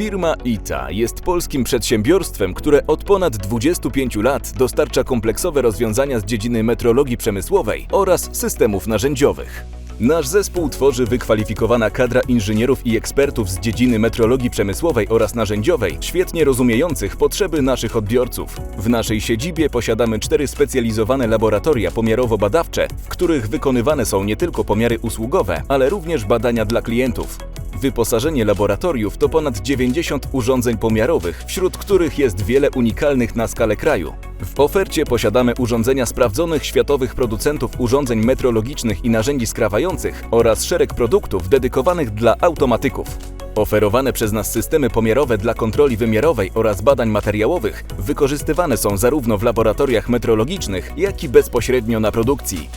Firma ITA jest polskim przedsiębiorstwem, które od ponad 25 lat dostarcza kompleksowe rozwiązania z dziedziny metrologii przemysłowej oraz systemów narzędziowych. Nasz zespół tworzy wykwalifikowana kadra inżynierów i ekspertów z dziedziny metrologii przemysłowej oraz narzędziowej, świetnie rozumiejących potrzeby naszych odbiorców. W naszej siedzibie posiadamy cztery specjalizowane laboratoria pomiarowo-badawcze, w których wykonywane są nie tylko pomiary usługowe, ale również badania dla klientów. Wyposażenie laboratoriów to ponad 90 urządzeń pomiarowych, wśród których jest wiele unikalnych na skalę kraju. W ofercie posiadamy urządzenia sprawdzonych światowych producentów urządzeń metrologicznych i narzędzi skrawających oraz szereg produktów dedykowanych dla automatyków. Oferowane przez nas systemy pomiarowe dla kontroli wymiarowej oraz badań materiałowych wykorzystywane są zarówno w laboratoriach metrologicznych, jak i bezpośrednio na produkcji.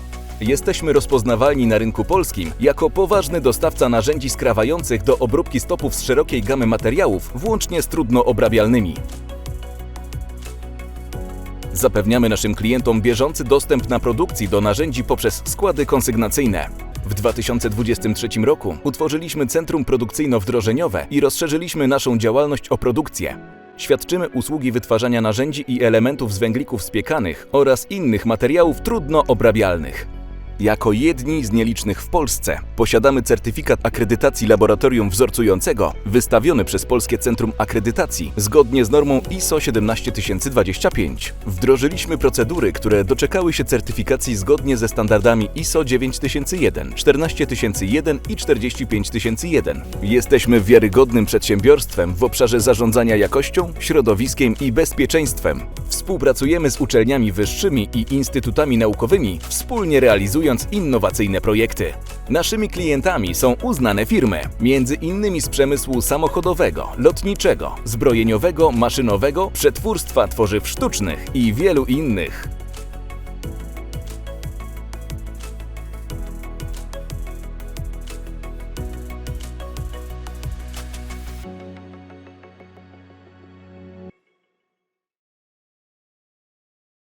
Jesteśmy rozpoznawalni na rynku polskim jako poważny dostawca narzędzi skrawających do obróbki stopów z szerokiej gamy materiałów, włącznie z trudno obrabialnymi. Zapewniamy naszym klientom bieżący dostęp na produkcji do narzędzi poprzez składy konsygnacyjne. W 2023 roku utworzyliśmy Centrum Produkcyjno-Wdrożeniowe i rozszerzyliśmy naszą działalność o produkcję. Świadczymy usługi wytwarzania narzędzi i elementów z węglików spiekanych oraz innych materiałów trudno obrabialnych. Jako jedni z nielicznych w Polsce posiadamy certyfikat akredytacji laboratorium wzorcującego wystawiony przez Polskie Centrum Akredytacji zgodnie z normą ISO 17025. Wdrożyliśmy procedury, które doczekały się certyfikacji zgodnie ze standardami ISO 9001, 14001 i 45001. Jesteśmy wiarygodnym przedsiębiorstwem w obszarze zarządzania jakością, środowiskiem i bezpieczeństwem. Współpracujemy z uczelniami wyższymi i instytutami naukowymi, wspólnie realizując innowacyjne projekty. Naszymi klientami są uznane firmy, między innymi z przemysłu samochodowego, lotniczego, zbrojeniowego, maszynowego, przetwórstwa tworzyw sztucznych i wielu innych.